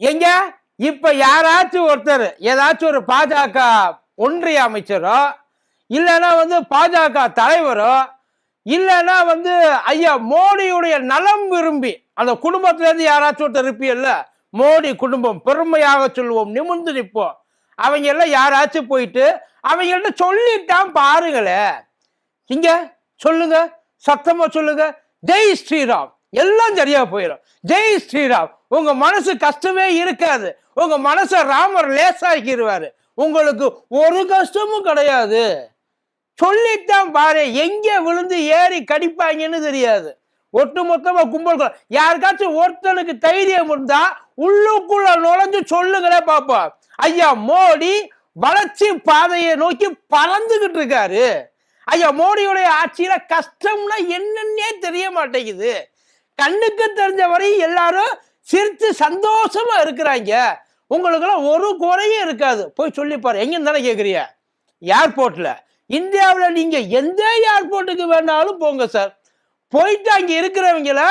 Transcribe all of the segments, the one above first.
எங்க? இப்ப யாராச்சும் ஒருத்தர் ஏதாச்சும் ஒரு பாஜக ஒன்றிய அமைச்சரோ இல்லைன்னா வந்து பாஜக தலைவரோ இல்லைன்னா வந்து ஐயா மோடியுடைய நலம் விரும்பி அந்த குடும்பத்திலேருந்து யாராச்சும் ஒருத்தர் இருப்பியல்ல மோடி குடும்பம் பெருமையாக சொல்லுவோம் நிமிர்ந்து நிற்போம். அவங்க எல்லாம் யாராச்சும் போயிட்டு அவங்கள்ட்ட சொல்லிட்டான் பாருங்களே. இங்க சொல்லுங்க சத்தமா சொல்லுங்க. ஜெய் ஸ்ரீராம். எல்லாம் சரியா போயிடும். ஜெய் ஸ்ரீராம். உங்க மனசு கஷ்டமே இருக்காது. உங்க மனசை ராமர் லேசாக்கிடுவாரு உங்களுக்கு ஒரு கஷ்டமும் கிடையாது. சொல்லித்தான் பாரு எங்கே விழுந்து ஏறி கடிப்பாங்கன்னு தெரியாது. ஒட்டு மொத்தமா கும்பல் யாருக்காச்சும் ஒருத்தனுக்கு தைரியம் இருந்தா உள்ளுக்குள்ள நுழைஞ்சு சொல்லுங்களே பாப்போம் ஐயா மோடி வளர்ச்சி பாதையை நோக்கி பறந்துகிட்டு இருக்காரு. ஐயா மோடியுடைய ஆட்சியில கஷ்டம்னா என்னன்னே தெரிய மாட்டேங்குது. கண்ணுக்கு தெரிஞ்ச வரை எல்லாரும் சிரித்து சந்தோஷமா இருக்கிறாங்க. உங்களுக்கெல்லாம் ஒரு குறையும் இருக்காது. போய் சொல்லிப்பாரு எங்க தானே கேட்குறிய ஏர்போர்ட்ல இந்தியாவில் நீங்க எந்த ஏர்போர்ட்டுக்கு வேணாலும் போங்க சார் போயிட்டு அங்கே இருக்கிறவங்கள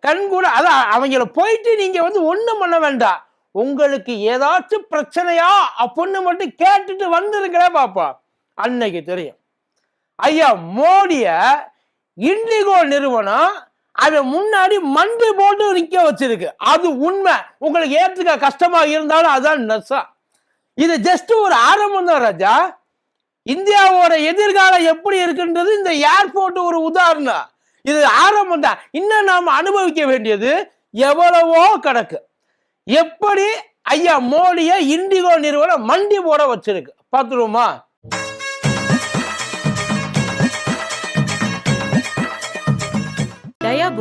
கண் கூட அதான் அவங்கள போயிட்டு நீங்க வந்து ஒன்றும் பண்ண வேண்டாம். உங்களுக்கு ஏதாச்சும் பிரச்சனையா? அப்படின்னு மட்டும் கேட்டுட்டு வந்துருங்களே பாப்பா. அன்னைக்கு தெரியும். ஐயா மோடிய இண்டிகோ நிறுவனம் அவன் முன்னாடி மண்டி போட்டு நிக்க வச்சிருக்கு. அது உண்மை. உங்களுக்கு ஏற்றுக்க கஷ்டமா இருந்தாலும் அதான் நெசம் இது ஜஸ்ட் ஒரு ஆரம்பம் தான் ராஜா. இந்தியாவோட எதிர்காலம் எப்படி இருக்குன்றது இந்த ஏர்போர்ட் ஒரு உதாரணம். இது ஆரம்பம் தான். இன்னும் நாம் அனுபவிக்க வேண்டியது எவ்வளவோ கணக்கு. எப்படி ஐயா மோடிய இண்டிகோ நிறுவனம் மண்டி போட வச்சிருக்கு. பார்த்துருவோமா?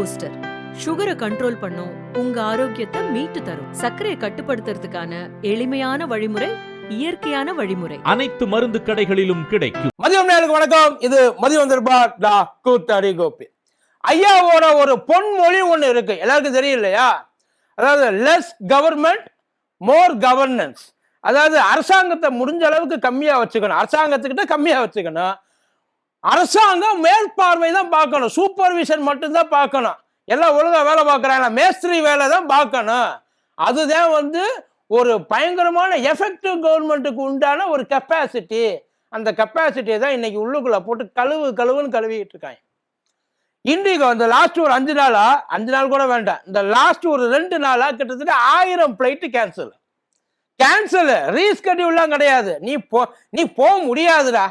பூஸ்டர் சுகரை கண்ட்ரோல் பண்ணும் உங்க ஆரோக்கியத்தை மீட்டு தரும். சர்க்கரையை கட்டுப்படுத்துறதுக்கான எளிமையான வழிமுறை இயற்கையான வழிமுறை. அனைத்து மருந்து கடைகளிலும் கிடைக்கும். மதியம் நேருக்கு வணக்கம். இது மதியம் தர்பா டா. கூத்தாடி கோபி. ஐயாவோட ஒரு பொன்மொழி ஒண்ணு இருக்கு. எல்லாருக்கும் தெரியும் இல்லையா அதாவது லெஸ் கவர்மெண்ட் மோர் கவர்னன்ஸ் அதாவது அரசாங்கத்தை முடிஞ்ச அளவுக்கு கம்மியா வச்சுக்கணும். அரசாங்கத்துக்கிட்ட கம்மியா வச்சுக்கணும். அரசாங்கம் மேற்பார்வை தான் பார்க்கணும். சூப்பர்விஷன் மட்டும்தான் பார்க்கணும். எல்லாம் ஒழுங்காக வேலை பார்க்குறாங்க மேஸ்திரி வேலை தான் பார்க்கணும். அதுதான் வந்து ஒரு பயங்கரமான எஃபெக்டிவ் கவர்மெண்ட்டுக்கு உண்டான ஒரு கெப்பாசிட்டி அந்த கெப்பாசிட்டியை தான் இன்னைக்கு உள்ளுக்குள்ளே போட்டு கழுவு கழுவுன்னு கழுவிட்டு இருக்காங்க. இன்றைக்கு அந்த லாஸ்ட் ஒரு அஞ்சு நாளா? அஞ்சு நாள் கூட வேண்டாம். இந்த லாஸ்ட் ஒரு ரெண்டு நாளா கிட்டத்தட்ட ஆயிரம் ஃப்ளைட்டு கேன்சல் கேன்சல் ரீஸ்கெடியூல்லாம் கிடையாது. நீ போ நீ போக முடியாதுடா.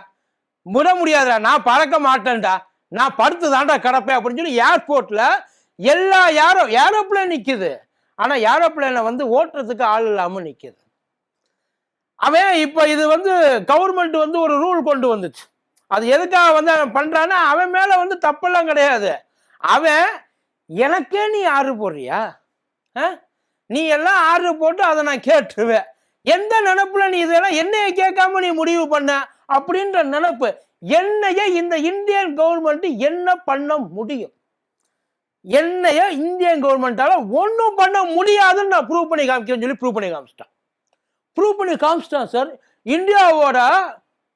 விட முடியாதுடா நான் பறக்க மாட்டேன்டா. நான் படுத்து தாண்டா கிடப்பேன் அப்படின்னு சொல்லி ஏர்போர்ட்டில் எல்லா ஏரோ ஏரோப்ளேன் நிற்கிது ஆனால் ஏரோப்ளேனை வந்து ஓட்டுறதுக்கு ஆள் இல்லாமல் நிற்கிது அவன் இப்போ இது வந்து கவர்மெண்ட் வந்து ஒரு ரூல் கொண்டு வந்துச்சு. அது எதுக்காக வந்து அவன் பண்ணுறான்னா அவன் மேலே வந்து தப்பெல்லாம் கிடையாது. அவன் எனக்கே நீ ஆர்டர் போடுறியா? ஆ? நீ எல்லாம் ஆர்டர் போட்டு அதை நான் கேட்டுருவேன். எந்த நினப்பில் நீ இதெல்லாம் என்னைய கேட்காம நீ முடிவு பண்ண? அப்படின்ற நினப்பு என்னையே இந்த இந்தியன் கவர்மெண்ட் என்ன பண்ண முடியும்? என்னைய இந்தியன் கவர்மெண்டால ஒன்றும் பண்ண முடியாதுன்னு நான் ப்ரூவ் பண்ணி காமிக்கிறேன்னு சொல்லி ப்ரூவ் பண்ணி காமிச்சிட்டேன். ப்ரூவ் பண்ணி காமிச்சிட்டான் சார் இந்தியாவோட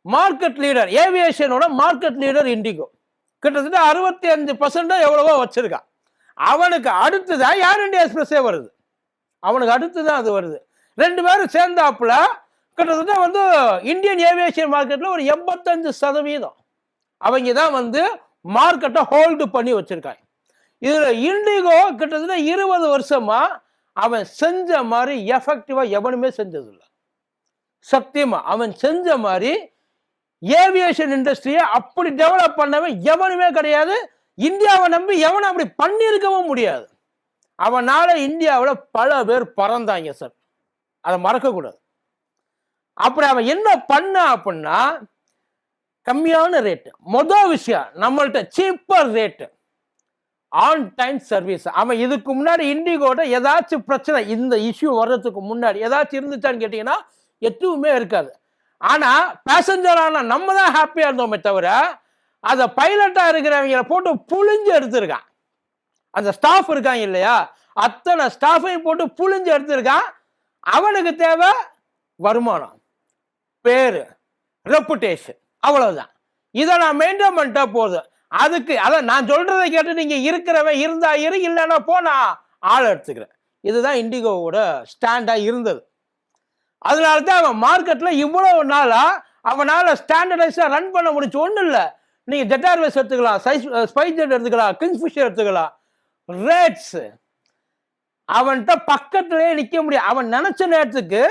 மார்க்கெட் லீடர் ஏவியேஷனோட மார்க்கெட் லீடர் இண்டிகோ கிட்டத்தட்ட அறுபத்தி அஞ்சு பர்சன்டா எவ்வளவோ வச்சிருக்கான் அவனுக்கு அடுத்ததான் ஏர் இண்டியா எக்ஸ்பிரஸே வருது. அவனுக்கு அடுத்து தான் அது வருது. ரெண்டு பேரும் சேர்ந்தாப்புல கிட்டத்தட்ட வந்து இந்தியன் ஏவியேஷன் மார்க்கெட்டில் ஒரு எண்பத்தஞ்சு சதவீதம். அவங்க தான் வந்து மார்க்கெட்டை ஹோல்டு பண்ணி வச்சிருக்காங்க. இதில் இண்டிகோ கிட்டத்தட்ட இருபது வருஷமாக அவன் செஞ்ச மாதிரி எஃபெக்டிவாக எவனுமே செஞ்சதில்லை. சத்தியமாக அவன் செஞ்ச மாதிரி ஏவியேஷன் இண்டஸ்ட்ரியை அப்படி டெவலப் பண்ணவன் எவனுமே கிடையாது. இந்தியாவை நம்பி எவனும் அப்படி பண்ணியிருக்கவும் முடியாது. அவனால் இந்தியாவில் பல பேர் பறந்தாங்க சார் அதை மறக்கக்கூடாது. அப்படி அவன் என்ன பண்ண அப்படின்னா கம்மியான ரேட்டு மொதல் விஷயம் நம்மள்ட்ட cheaper rate on time service அவன் இதுக்கு முன்னாடி இண்டிகோட ஏதாச்சும் பிரச்சனை இந்த இஷ்யூ வர்றதுக்கு முன்னாடி ஏதாச்சும் இருந்துச்சான்னு கேட்டிங்கன்னா எதுவுமே இருக்காது. ஆனால் பேசஞ்சரான நம்ம தான் ஹாப்பியாக இருந்தோமே தவிர அதை பைலட்டாக இருக்கிறவங்கள போட்டு புழிஞ்சு எடுத்திருக்கான். அந்த ஸ்டாஃப் இருக்காங்க இல்லையா? அத்தனை ஸ்டாஃபையும் போட்டு புழிஞ்சு எடுத்திருக்கான். அவனுக்கு தேவை வருமானம். பேர் ரெப்புடேஷன் அவ்வளவுதான். இதை நான் மெயின்டைன் பண்ணிட்டா போதும். அதுக்கு அதான் நான் சொல்றதை கேட்டு நீங்க இருக்கிறவன் இருந்தா இரு இல்லைன்னா போனா ஆள் எடுத்துக்கிறேன். இதுதான் இண்டிகோவோட ஸ்டாண்டாக இருந்தது. அதனால தான் அவன் மார்க்கெட்டில் இவ்வளவு நாளாக அவனால் ஸ்டாண்டர்டைஸாக ரன் பண்ண முடிச்சு ஒன்றும் இல்லை. நீங்கள் ஜெட்டார்வேஸ் எடுத்துக்கலாம் சைஸ் ஸ்பைஸ் ஜெட் எடுத்துக்கலாம் கிங்ஃபிஷர் எடுத்துக்கலாம். ரேட்ஸு அவன்கிட்ட பக்கத்துலேயே நிற்க முடியும் அவன் நினச்ச நேரத்துக்கு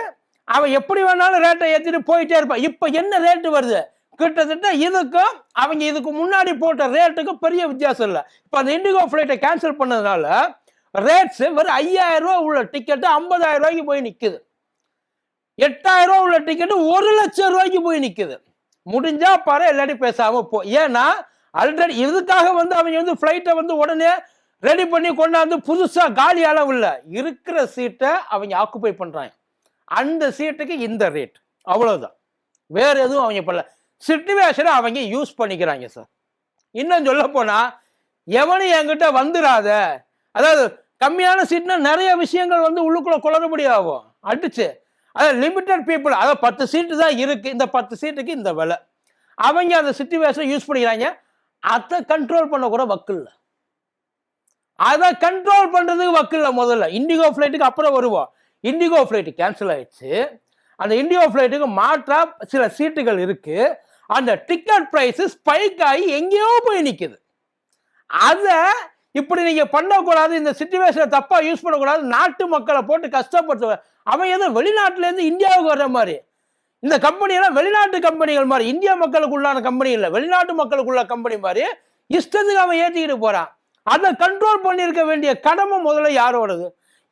அவன் எப்படி வேணாலும் ரேட்டை ஏற்றிட்டு போயிட்டே இருப்பான். இப்போ என்ன ரேட்டு வருது? கிட்டத்தட்ட இதுக்கும் அவங்க இதுக்கு முன்னாடி போட்ட ரேட்டுக்கும் பெரிய வித்தியாசம் இல்லை. இப்போ அந்த இண்டிகோ ஃப்ளைட்டை கேன்சல் பண்ணதுனால ரேட்ஸ் வெறும் ஐயாயிரம் ரூபா உள்ள டிக்கெட்டு ஐம்பதாயிரம் ரூபாய்க்கு போய் நிற்குது எட்டாயிரம் ரூபா உள்ள டிக்கெட்டு ஒரு லட்சம் ரூபாய்க்கு போய் நிற்குது முடிஞ்சா பாரு இல்லாட்டி பேசாம போ. ஏன்னா ஆல்ரெடி இதுக்காக வந்து அவங்க வந்து ஃப்ளைட்டை வந்து உடனே ரெடி பண்ணி கொண்டாந்து புதுசாக காலி அளவு இல்லை. இருக்கிற சீட்டை அவங்க ஆக்குப்பை பண்ணுறாங்க அந்த சீட்டுக்கு இந்த ரேட் அவ்வளோதான் வேறு எதுவும் அவங்க பண்ணல. சிட்டுவேஷனை அவங்க யூஸ் பண்ணிக்கிறாங்க சார் இன்னும் சொல்ல போனால் எவனும் என்கிட்ட வந்துடாத அதாவது கம்மியான சீட்னா நிறைய விஷயங்கள் வந்து உள்ளுக்குள்ளே குளறுபடி ஆகும். அடிச்சு. அதாவது லிமிட்டட் பீப்புள் அதாவது பத்து சீட்டு தான் இருக்குது இந்த பத்து சீட்டுக்கு இந்த விலை. அவங்க அந்த சிச்சுவேஷனை யூஸ் பண்ணிக்கிறாங்க. அதை கண்ட்ரோல் பண்ண கூட வக்கில்ல அதை கண்ட்ரோல் பண்ணுறதுக்கு வக்கில்ல முதல்ல. இண்டிகோ ஃப்ளைட்டுக்கு அப்புறம் வருவோம். இண்டிகோ ஃப்ளைட்டு கேன்சல் ஆயிடுச்சு. அந்த இண்டிகோ ஃப்ளைட்டுக்கு மாற்றாக சில சீட்டுகள் இருக்குது அந்த டிக்கெட் ப்ரைஸு ஸ்பைக் ஆகி எங்கேயோ போய் நிற்கிது அதை இப்படி நீங்கள் பண்ணக்கூடாது இந்த சுச்சுவேஷனை தப்பாக யூஸ் பண்ணக்கூடாது நாட்டு மக்களை போட்டு கஷ்டப்படுத்த அவன் ஏதோ வெளிநாட்டிலேருந்து இந்தியாவுக்கு வர்ற மாதிரி. இந்த கம்பெனியெல்லாம் வெளிநாட்டு கம்பெனிகள் மாதிரி. இந்திய மக்களுக்குள்ளான கம்பெனி இல்லை. வெளிநாட்டு மக்களுக்குள்ள கம்பெனி மாதிரி இஷ்டத்துக்கு அவன் ஏற்றிக்கிட்டு போகிறான் அதை கண்ட்ரோல் பண்ணியிருக்க வேண்டிய கடமை முதல்ல யாரோடது?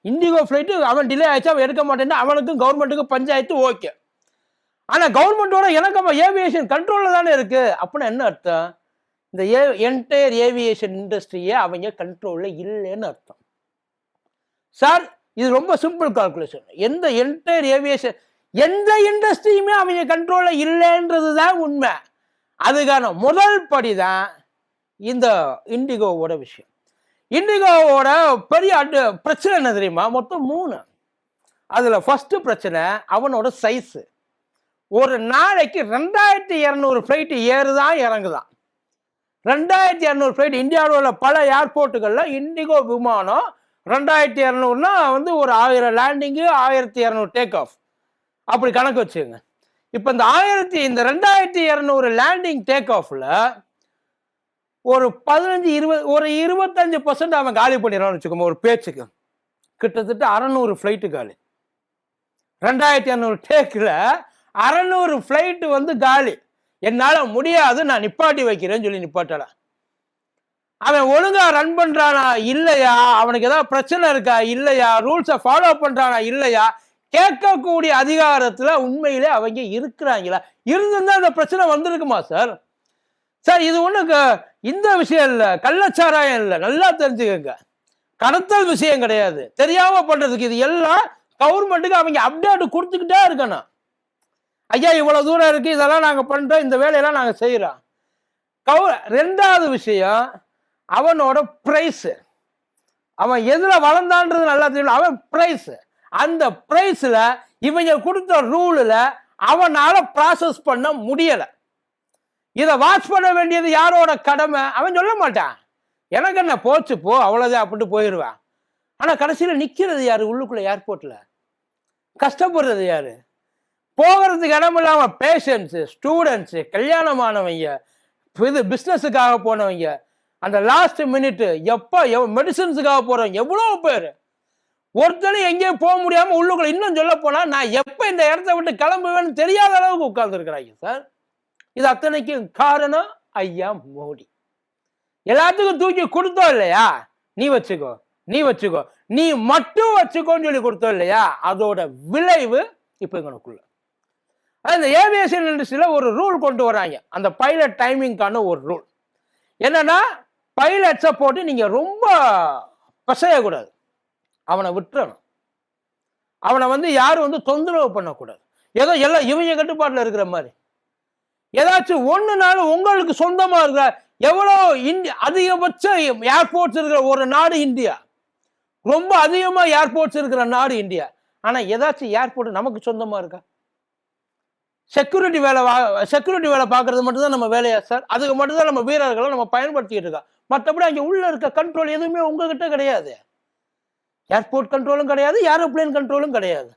இண்டிகோ ஃப்ளைட்டு அவன் டிலே ஆயிடுச்சு அவன் எடுக்க மாட்டேன்னா அவனுக்கும் கவர்மெண்ட்டுக்கும் பஞ்சாயத்து ஓகே ஆனால் கவர்மெண்ட்டோட எனக்கு ஏவியேஷன் கண்ட்ரோலில் தானே இருக்குது அப்படின்னா என்ன அர்த்தம்? இந்த ஏ என்டையர் ஏவியேஷன் இண்டஸ்ட்ரியே அவங்க கண்ட்ரோலில் இல்லைன்னு அர்த்தம். சார் இது ரொம்ப சிம்பிள் கால்குலேஷன் எந்த என்டையர் ஏவியேஷன் எந்த இண்டஸ்ட்ரியுமே அவங்க கண்ட்ரோலில் இல்லைன்றது தான் உண்மை. அதுக்கான முதல் படி தான் இந்த இண்டிகோவோட விஷயம். இண்டிகோவோட பெரிய அடு பிரச்சனை என்ன தெரியுமா? மொத்தம் மூணு. அதில் ஃபஸ்ட்டு பிரச்சனை அவனோட சைஸு ஒரு நாளைக்கு ரெண்டாயிரத்தி இரநூறு ஃப்ளைட்டு ஏறுதான் இறங்குதான். ரெண்டாயிரத்தி இரநூறு ஃப்ளைட் இந்தியாவில் உள்ள பல ஏர்போர்ட்டுகளில் இண்டிகோ விமானம் ரெண்டாயிரத்தி இரநூறுனா வந்து ஒரு ஆயிரம் லேண்டிங்கு ஆயிரத்தி இரநூறு டேக் ஆஃப் அப்படி கணக்கு வச்சுங்க இப்போ இந்த ஆயிரத்தி இந்த ரெண்டாயிரத்தி இரநூறு லேண்டிங் டேக் ஆஃபில் ஒரு பதினஞ்சு இருபது ஒரு இருபத்தஞ்சு பர்சன்ட் அவன் காலி பண்ணிடுறான்னு வச்சுக்கோங்க ஒரு பேச்சுக்கு. கிட்டத்தட்ட அறநூறு ஃப்ளைட்டு காலி. ரெண்டாயிரத்தி இரநூறு டேக்கில் அறநூறு ஃப்ளைட்டு வந்து காலி. என்னால் முடியாது நான் நிப்பாட்டி வைக்கிறேன்னு சொல்லி நிப்பாட்டல. அவன் ஒழுங்கா ரன் பண்ணுறானா இல்லையா? அவனுக்கு ஏதாவது பிரச்சனை இருக்கா இல்லையா? ரூல்ஸை ஃபாலோ பண்ணுறானா இல்லையா? கேட்கக்கூடிய அதிகாரத்தில் உண்மையிலே அவங்க இருக்கிறாங்களா? இருந்திருந்தா அந்த பிரச்சனை வந்திருக்குமா சார் சார் இது ஒன்றும் இந்த விஷயம் இல்லை. கள்ளச்சாராயம் இல்லை. நல்லா தெரிஞ்சுக்கங்க. கடத்தல் விஷயம் கிடையாது. தெரியாம பண்றதுக்கு இது எல்லாம் கவர்மெண்ட்டுக்கு அவங்க அப்டேட் கொடுத்துக்கிட்டே இருக்கணும். ஐயா இவ்வளவு தூரம் இருக்கு. இதெல்லாம் நாங்க பண்றோம். இந்த வேலையெல்லாம் நாங்க செய்யறோம் கவு ரெண்டாவது விஷயம் அவனோட ப்ரைஸு அவன் எதில் வளர்ந்தான்றது நல்லா தெரியும். அவன் ப்ரைஸ் அந்த ப்ரைஸில் இவங்க கொடுத்த ரூலில் அவனால் ப்ராசஸ் பண்ண முடியலை. இதை வாட்ச் பண்ண வேண்டியது யாரோட கடமை? அவன் சொல்ல மாட்டான். எனக்கு என்ன போச்சு போ அவ்வளோதான் அப்படின்ட்டு போயிடுவான். ஆனால் கடைசியில் நிற்கிறது யார்? உள்ளுக்குள்ள ஏர்போர்ட்டில் கஷ்டப்படுறது யார்? போகிறதுக்கு இடம் இல்லாமல் பேஷண்ட்ஸு ஸ்டூடெண்ட்ஸு கல்யாணமானவங்க இது பிஸ்னஸுக்காக போனவங்க அந்த லாஸ்ட் மினிட்டு எப்போ மெடிசன்ஸுக்காக போகிறவங்க எவ்வளோ பேர்? ஒருத்தனும் எங்கேயும் போக முடியாமல் உள்ளுக்குள்ளே இன்னும் சொல்ல போனால் நான் எப்போ இந்த இடத்த விட்டு கிளம்புவேன்னு தெரியாத அளவுக்கு உட்காந்துருக்குறாங்க சார் இது அத்தனைக்கும் காரணம் ஐயா மோடி. எல்லாத்துக்கும் தூக்கி கொடுத்தோம் இல்லையா? நீ வச்சுக்கோ நீ வச்சுக்கோ. நீ மட்டும் வச்சுக்கோன்னு சொல்லி கொடுத்தோம் இல்லையா? அதோட விளைவு இப்போ எங்களுக்குள்ள. அந்த ஏவியேஷன் இண்டஸ்ட்ரியில் ஒரு ரூல் கொண்டு வராங்க. அந்த பைலட் டைமிங்க்கான ஒரு ரூல் என்னன்னா பைலட்ஸை போட்டு நீங்கள் ரொம்ப பசையக்கூடாது. அவனை விட்டுறணும். அவனை வந்து யாரும் வந்து தொந்தரவு பண்ணக்கூடாது. ஏதோ எல்லாம் இவங்க கட்டுப்பாட்டில் இருக்கிற மாதிரி. ஏதாச்சும் ஒன்று நாள் உங்களுக்கு சொந்தமாக இருக்கிற எவ்வளோ இந்தியா அதிகபட்ச ஏர்போர்ட்ஸ் இருக்கிற ஒரு நாடு இந்தியா. ரொம்ப அதிகமாக ஏர்போர்ட்ஸ் இருக்கிற நாடு இந்தியா. ஆனால் ஏதாச்சும் ஏர்போர்ட் நமக்கு சொந்தமாக இருக்கா? செக்யூரிட்டி வேலை செக்யூரிட்டி வேலை பார்க்கறது மட்டும்தான் நம்ம வேலையா சார் அதுக்கு மட்டும்தான் நம்ம வீரர்களை நம்ம பயன்படுத்திக்கிட்டு இருக்கோம். மற்றபடி அங்கே உள்ள இருக்க கண்ட்ரோல் எதுவுமே உங்ககிட்ட கிடையாது. ஏர்போர்ட் கண்ட்ரோலும் கிடையாது ஏரோப்ளேன் கண்ட்ரோலும் கிடையாது.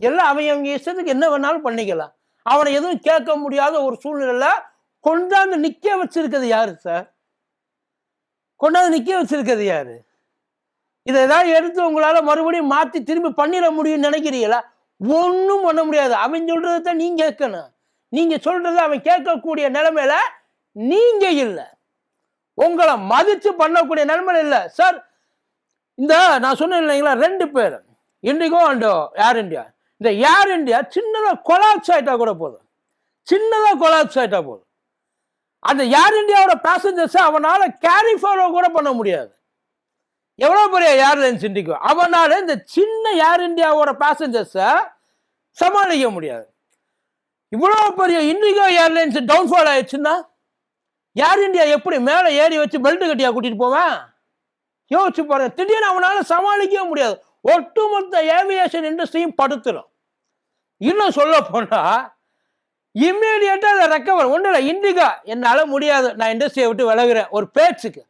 எல்லாம் அவங்க அவங்க இஷ்டத்துக்கு என்ன வேணாலும் பண்ணிக்கலாம். அவனை எதுவும் கேட்க முடியாத ஒரு சூழ்நிலையில கொண்டாந்து நிக்க வச்சிருக்கிறது யாரு சார் கொண்டாந்து நிக்க வச்சிருக்கிறது யாரு? இதை ஏதாவது எடுத்து உங்களால மறுபடியும் மாத்தி திரும்பி பண்ணிட முடியும்னு நினைக்கிறீங்களா? ஒன்றும் பண்ண முடியாது. அவன் சொல்றதை தான் நீங்க கேட்கணும். நீங்க சொல்றதை அவன் கேட்கக்கூடிய நிலைமையில நீங்க இல்லை. உங்களை மதிச்சு பண்ணக்கூடிய நிலைமையில இல்லை. சார் இந்த நான் சொன்னேன் இல்லைங்களா? ரெண்டு பேர் இண்டிகோ அண்ட் ஏர் இந்தியா இந்த ஏர் இந்தியா சின்னதாக கொலாப்ஸ் ஆகிட்டா கூட போதும். சின்னதாக கொலாப்ஸ் ஆகிட்டா போதும். அந்த ஏர் இண்டியாவோட பேசஞ்சர்ஸை அவனால் கேரி ஃபார்வர்ட் கூட பண்ண முடியாது. எவ்வளோ பெரிய ஏர்லைன்ஸ் இண்டிகோ அவனால் இந்த சின்ன ஏர் இண்டியாவோட பேசஞ்சர்ஸை சமாளிக்க முடியாது. இவ்வளோ பெரிய இண்டிகோ ஏர்லைன்ஸ் டவுன்ஃபால் ஆயிடுச்சுன்னா ஏர் இந்தியா எப்படி மேலே ஏறி வச்சு பெல்ட் கட்டியாக கூட்டிகிட்டு போவேன்? யோசிச்சு பாருங்க. திடீர்னு அவனால் சமாளிக்கவே முடியாது. ஒட்டுமொத்த ஏவியேஷன் இண்டஸ்ட்ரியும் படுத்துடும் இன்னும் சொல்ல போனால் இம்மீடியட்டா அதை ரெக்கவர் ஒன்றும் இல்லை இண்டிகா என்னால் முடியாது. நான் இண்டஸ்ட்ரியை விட்டு விலகுறேன். ஒரு பேச்சுக்கு.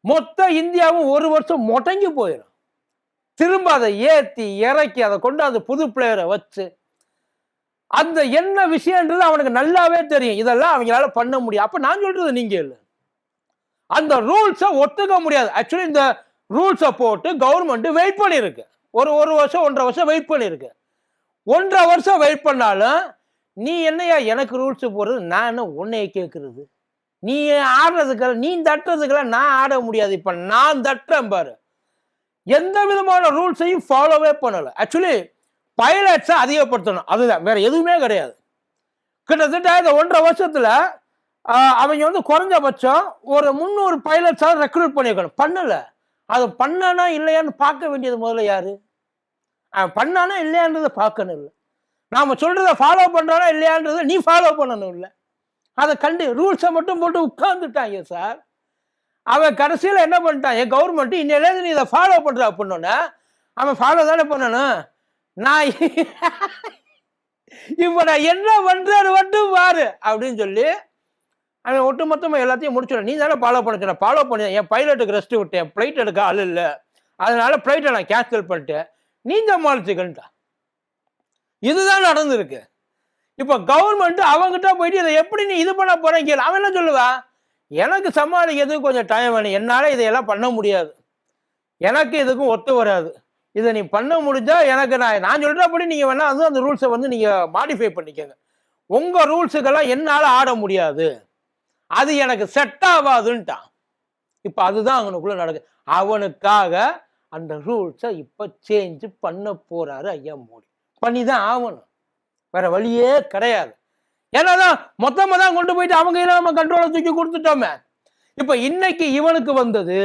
மொத்த இந்தியாவும் ஒரு வருஷம் முடங்கி போயிடும் திரும்ப அதை ஏற்றி இறக்கி அதை கொண்டு கொண்டாந்து புது பிளேயரை வச்சு அந்த என்ன விஷயன்றது அவனுக்கு நல்லாவே தெரியும். இதெல்லாம் அவங்களால பண்ண முடியும். அப்போ நான் சொல்றது நீங்க இல்லை. அந்த ரூல்ஸை ஒத்துக்க முடியாது. ஆக்சுவலி இந்த ரூல்ஸை போட்டு கவர்மெண்ட் வெயிட் பண்ணியிருக்கு ஒரு ஒரு வருஷம் ஒன்றரை வருஷம் வெயிட் பண்ணியிருக்கு ஒன்றரை வருஷம் வெயிட் பண்ணாலும் நீ என்னையா எனக்கு ரூல்ஸு போடுறது? நான் என்ன கேட்குறது நீ ஆடுறதுக்கெல்லாம் நீ தட்டுறதுக்கெல்லாம் நான் ஆட முடியாது. இப்போ நான் தட்டுறேன் பாரு. எந்த விதமான ரூல்ஸையும் ஃபாலோவே பண்ணலை. ஆக்சுவலி பைலட்ஸை அதிகப்படுத்தணும். அதுதான். வேறு எதுவுமே கிடையாது. கிட்டத்தட்ட இந்த ஒன்றரை வருஷத்தில் அவங்க வந்து குறைஞ்சபட்சம் ஒரு முந்நூறு பைலட்ஸாக ரெக்ரூட் பண்ணியிருக்கணும் பண்ணலை. அதை பண்ணானா இல்லையான்னு பார்க்க வேண்டியது முதல்ல யாரு? அவன் பண்ணானா இல்லையான்றதை பார்க்கணும் இல்லை. நாம் சொல்கிறத ஃபாலோ பண்ணுறானா இல்லையான்றதை நீ ஃபாலோ பண்ணணும் இல்லை. அதை கண்டு ரூல்ஸை மட்டும் போட்டு உட்காந்துட்டாங்க சார். அவன் கடைசியில் என்ன பண்ணிட்டான்? என் கவர்மெண்ட்டு இன்னிலேருந்து நீ இதை ஃபாலோ பண்ணுற அப்படின்னோன்னே அவன் ஃபாலோ தானே பண்ணணும்? நான் இப்போ நான் என்ன பண்றேன்னு மட்டும் பாரு அப்படின்னு சொல்லி அவன் ஒட்டு மொத்தமாக எல்லாத்தையும் முடிச்சிடும் நீ தானே ஃபாலோ பண்ண சொன்ன ஃபாலோ பண்ணி என் பைலட்டுக்கு ரெஸ்ட் விட்டேன் ஃப்ளைட் எடுக்க ஆள் இல்லை. அதனால ஃப்ளைட்டை நான் கேன்சல் பண்ணிட்டேன். நீ சமாளிச்சுக்கன்ட்டா இதுதான் நடந்திருக்கு. இப்போ கவர்மெண்ட்டு அவங்ககிட்ட போயிட்டு இதை எப்படி நீ இது பண்ண போகிறேன் கேள். அவன் என்ன சொல்லுவான் எனக்கு சமாளிக்கிறதுக்கு கொஞ்சம் டைம் வேணும். என்னால் இதையெல்லாம் பண்ண முடியாது. எனக்கு இதுக்கும் ஒத்து வராது. இதை நீ பண்ண முடிஞ்சா எனக்கு நான் நான் சொல்கிறபடி நீங்கள் வேணால் வந்து அந்த ரூல்ஸை வந்து நீங்கள் மாடிஃபை பண்ணிக்கோங்க. உங்கள் ரூல்ஸுக்கெல்லாம் என்னால் ஆட முடியாது. அது எனக்கு செட் ஆகாதுன்ட்டான் இப்போ அதுதான் அவனுக்குள்ள நடக்குது அவனுக்காக அந்த ரூல்ஸை இப்போ சேஞ்சு பண்ண போறாரு ஐயா மோடி. பண்ணி தான் ஆகணும். வேற வழியே கிடையாது. ஏன்னாதான் மொத்தமாக தான் கொண்டு போயிட்டு அவங்க கையில நம்ம கண்ட்ரோலை தூக்கி கொடுத்துட்டோமே. இப்போ இன்னைக்கு இவனுக்கு வந்தது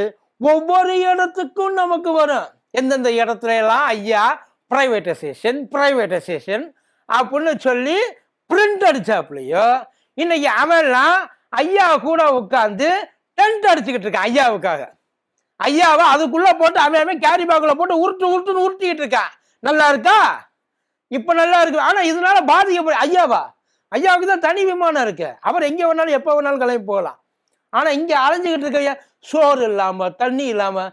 ஒவ்வொரு இடத்துக்கும் நமக்கு வரும். எந்தெந்த இடத்துல எல்லாம் ஐயா ப்ரைவேட்டைசேஷன் ப்ரைவேட்டைசேஷன் அப்படின்னு சொல்லி பிரிண்ட் அடிச்சாப்புலையோ இன்னைக்கு அவெல்லாம் ஐயா கூட உட்காந்து டென்ட் அடிச்சுக்கிட்டு இருக்கான் ஐயாவுக்காக. ஐயாவை அதுக்குள்ள போட்டு அவன் அவன் கேரி பேக்குள்ள போட்டு உருட்டு உருட்டுன்னு உருட்டிக்கிட்டு இருக்கான் நல்லா இருக்கா? இப்ப நல்லா இருக்கு. ஆனா இதனால பாதிக்கப்படும் ஐயாவா? ஐயாவுக்கு தான் தனி விமானம் இருக்கு. அவர் எங்க வேணாலும் எப்போ வேணாலும் கிளம்பி போகலாம். ஆனா இங்க அலைஞ்சுக்கிட்டு இருக்க ஐயா சோறு இல்லாம தண்ணி இல்லாம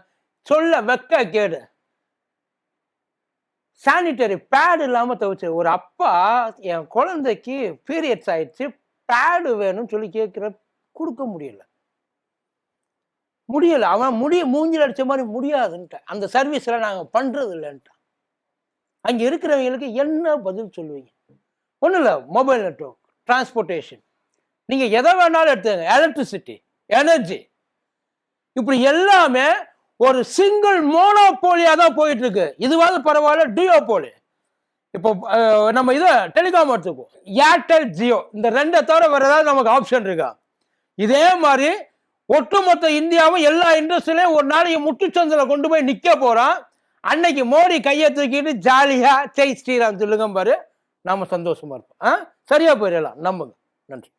சொல்ல வெக்க கேடு. சானிட்டரி பேட் இல்லாம துவைச்சு ஒரு அப்பா என் குழந்தைக்கு பீரியட்ஸ் ஆயிடுச்சு பேடு வேணும்னு சொல்லி கேட்குற கொடுக்க முடியல. முடியலை. அவன் முடிய மூஞ்சில் அடித்த மாதிரி முடியாதுன்ட்டான். அந்த சர்வீஸில் நாங்கள் பண்ணுறது இல்லைன்ட்டான். அங்கே இருக்கிறவங்களுக்கு என்ன பதில் சொல்லுவீங்க? ஒன்றும் இல்லை. மொபைல் நெட்ஒர்க் டிரான்ஸ்போர்ட்டேஷன் நீங்கள் எதை வேணாலும் எடுத்துங்க எலக்ட்ரிசிட்டி எனர்ஜி இப்படி எல்லாமே ஒரு சிங்கிள் மோனோபோலியாக தான் போயிட்டு இருக்கு. இதுவாவது பரவாயில்ல டியோபோலி இப்போ நம்ம இதை டெலிகாம் எடுத்துக்குவோம். ஏர்டெல் ஜியோ இந்த ரெண்டை தவிர வேறு ஏதாவது நமக்கு ஆப்ஷன் இருக்கா? இதே மாதிரி ஒட்டுமொத்த இந்தியாவும் எல்லா இண்டஸ்ட்ரியிலையும் ஒரு நாளைக்கு முட்டுச்சந்தில் கொண்டு போய் நிற்க போகிறோம் அன்னைக்கு மோடி கையை தூக்கிட்டு ஜாலியாக ஜெய் ஸ்ரீராம் சொல்லுங்க பாரு நாம் சந்தோஷமாக இருப்போம். ஆ? சரியாக போயிடலாம். நம்புங்க. நன்றி.